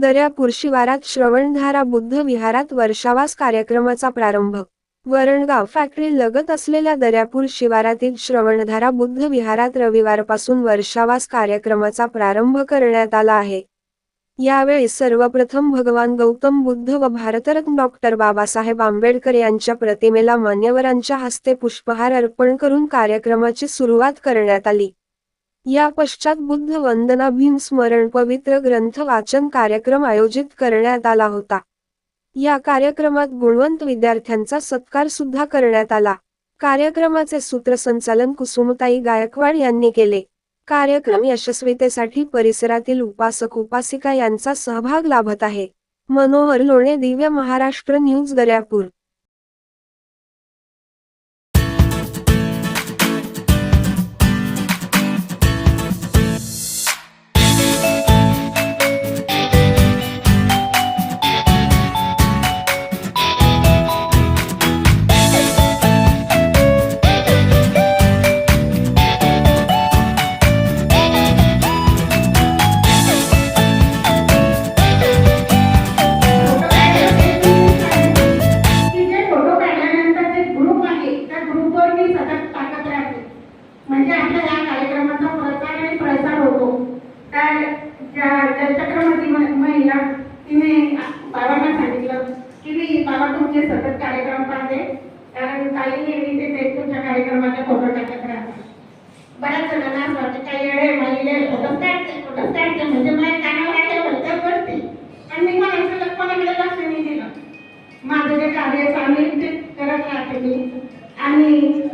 दर्यापूर शिवारात श्रवणधारा बुद्ध विहारात वर्षावास कार्यक्रमाचा प्रारंभ. वरणगाव फॅक्टरी लगत असलेल्या दर्यापूर शिवारातील श्रवणधारा बुद्ध विहारात रविवारपासून वर्षावास कार्यक्रमाचा प्रारंभ करण्यात आला आहे. यावेळी सर्वप्रथम भगवान गौतम बुद्ध व भारतरत्न डॉक्टर बाबासाहेब आंबेडकर यांच्या प्रतिमेला मान्यवरांच्या हस्ते पुष्पहार अर्पण करून कार्यक्रमाची सुरुवात करण्यात आली. या पश्चात बुद्ध वंदना भीम स्मरण पवित्र ग्रंथ वाचन कार्यक्रम आयोजित करण्यात आला होता. या कार्यक्रमात गुणवंत विद्यार्थ्यांचा सत्कार सुद्धा करण्यात आला. कार्यक्रमाचे सूत्रसंचालन कुसुमताई गायकवाड यांनी केले. कार्यक्रम यशस्वीतेसाठी परिसरातील उपासक उपासिका यांचा सहभाग लाभत आहे. मनोहर लोणे दिव्य महाराष्ट्र न्यूज दर्यापूर. ज्या जलचक्रमती महिला तिने बाबांना सांगितलं की मी बाबा तुमचे सतत कार्यक्रम पाहते. कारण काही नेहमी ते ते तुमच्या कार्यक्रमाचे फोटो टाकत राहतात. बऱ्याच जणांना असं वाटतं काही येडे माहिले फोटो काढते फोटोच काढते म्हणजे माझ्या कानावर आले भरकर करते पण मी कोणाकडे कोणाकडे लक्ष नाही दिलं. माझं जे कार्य चालू ते करत राहते मी. आणि